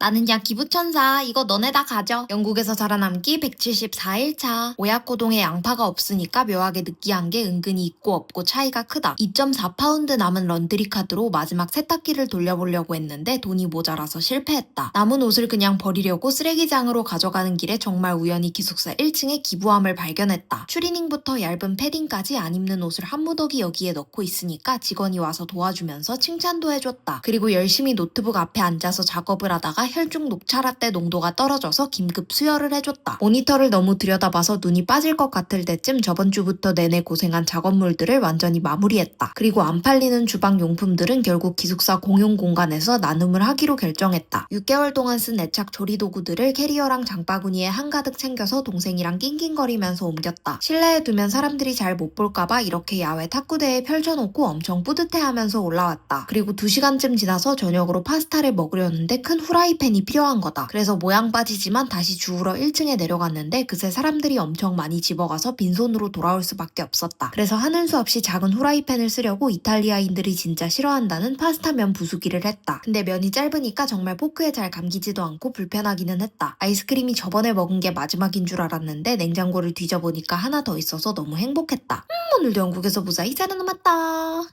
나는 야 기부천사 이거 너네 다 가져. 영국에서 살아남기 174일차. 오야코동에 양파가 없으니까 묘하게 느끼한 게 은근히 있고 없고 차이가 크다. 2.4파운드 남은 런드리 카드로 마지막 세탁기를 돌려보려고 했는데 돈이 모자라서 실패했다. 남은 옷을 그냥 버리려고 쓰레기장으로 가져가는 길에 정말 우연히 기숙사 1층에 기부함을 발견했다. 추리닝부터 얇은 패딩까지 안 입는 옷을 한 무더기 여기에 넣고 있으니까 직원이 와서 도와주면서 칭찬도 해줬다. 그리고 열심히 노트북 앞에 앉아서 작업을 하다가 혈중 녹차라떼 농도가 떨어져서 긴급 수혈을 해줬다. 모니터를 너무 들여다봐서 눈이 빠질 것 같을 때쯤 저번 주부터 내내 고생한 작업물들을 완전히 마무리했다. 그리고 안 팔리는 주방 용품들은 결국 기숙사 공용 공간에서 나눔을 하기로 결정했다. 6개월 동안 쓴 애착 조리 도구들을 캐리어랑 장바구니에 한가득 챙겨서 동생이랑 낑낑거리면서 옮겼다. 실내에 두면 사람들이 잘 못 볼까봐 이렇게 야외 탁구대에 펼쳐놓고 엄청 뿌듯해하면서 올라왔다. 그리고 2시간쯤 지나서 저녁으로 파스타를 먹으려는데 큰 후라이 팬이 필요한 거다. 그래서 모양 빠지지만 다시 주우러 1층에 내려갔는데 그새 사람들이 엄청 많이 집어가서 빈손으로 돌아올 수밖에 없었다. 그래서 하는 수 없이 작은 후라이팬을 쓰려고 이탈리아인들이 진짜 싫어한다는 파스타면 부수기를 했다. 근데 면이 짧으니까 정말 포크에 잘 감기지도 않고 불편하기는 했다. 아이스크림이 저번에 먹은 게 마지막인 줄 알았는데 냉장고를 뒤져보니까 하나 더 있어서 너무 행복했다. 음, 오늘도 영국에서 무사히 살아남았다.